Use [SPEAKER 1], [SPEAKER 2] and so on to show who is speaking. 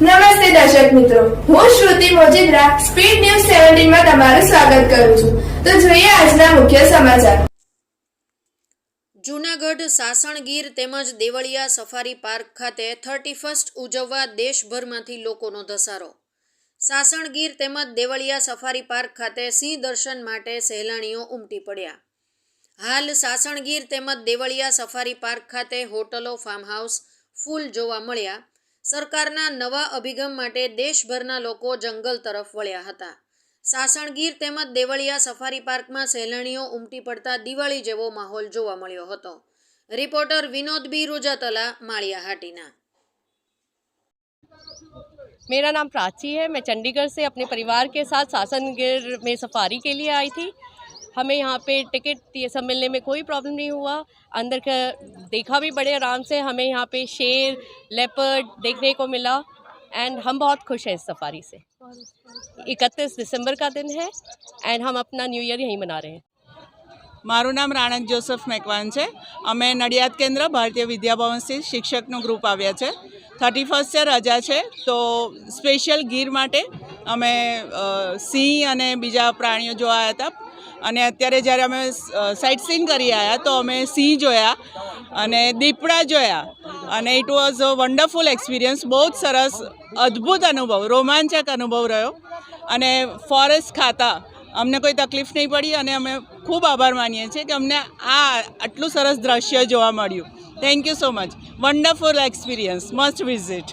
[SPEAKER 1] નમસ્તે દર્શક મિત્રો. હું શ્રુતિ મોજીદ્રા, સ્પીડ ન્યૂઝ સેવન્ટીનમાં તમારું સ્વાગત કરું છું. તો જોઈએ આજના મુખ્ય સમાચાર.
[SPEAKER 2] જૂનાગઢ સાસણગીર તેમજ દેવળિયા સફારી પાર્ક ખાતે થર્ટી ફર્સ્ટ ઉજવવા દેશભરમાંથી લોકોનો ધસારો. સાસણગીર તેમજ દેવળિયા સફારી પાર્ક ખાતે સિંહ દર્શન માટે સહેલાણીઓ ઉમટી પડ્યા. હાલ સાસણગીર તેમજ દેવળિયા સફારી પાર્ક ખાતે હોટલો, ફાર્મ હાઉસ ફૂલ જોવા મળ્યા. સરકારના નવા અભિગમ માટે દેશભરના લોકો જંગલ તરફ વળ્યા હતા સાસણગીર તેમજ દેવળિયા સફારી પાર્કમાં સહેલાણીઓ ઉમટી પડતા દિવાળી જેવો માહોલ જોવા મળ્યો હતો રિપોર્ટર વિનોદ બી રોજાતલા માળિયા હાટીના
[SPEAKER 3] मेरा नाम प्राची है मैं चंडीगढ़ से अपने परिवार के साथ सासनगिर में सफारी के लिए आई थी हमें यहाँ पे टिकट ये सब मिलने में कोई प्रॉब्लम नहीं हुआ अंदर का देखा भी बड़े आराम से हमें यहाँ पे शेर लेपर्ड देखने को मिला एंड हम बहुत खुश हैं इस सफारी से इकतीस दिसंबर का दिन है एंड हम अपना न्यू ईयर यहीं मना रहे हैं
[SPEAKER 4] મારું નામ રાણક જોસફ મેકવાન છે અમે નડિયાદ કેન્દ્ર ભારતીય વિદ્યાભવનથી શિક્ષકનું ગ્રુપ આવ્યા છે થર્ટી ફર્સ્ટ રજા છે તો સ્પેશિયલ ગીર માટે અમે સિંહ અને બીજા પ્રાણીઓ આવ્યા હતા. અને અત્યારે જ્યારે અમે સાઇટ સીન કરી આવ્યા તો અમે સિંહ જોયા અને દીપડા જોયા. અને it was a wonderful experience બહુ જ સરસ, અદ્ભુત અનુભવ, રોમાંચક અનુભવ રહ્યો. અને ફોરેસ્ટ ખાતા. અમને કોઈ તકલીફ નહીં પડી અને અમે ખૂબ આભાર માનીએ છીએ કે અમને આ આટલું સરસ દ્રશ્ય જોવા મળ્યું. Thank you so much wonderful experience must visit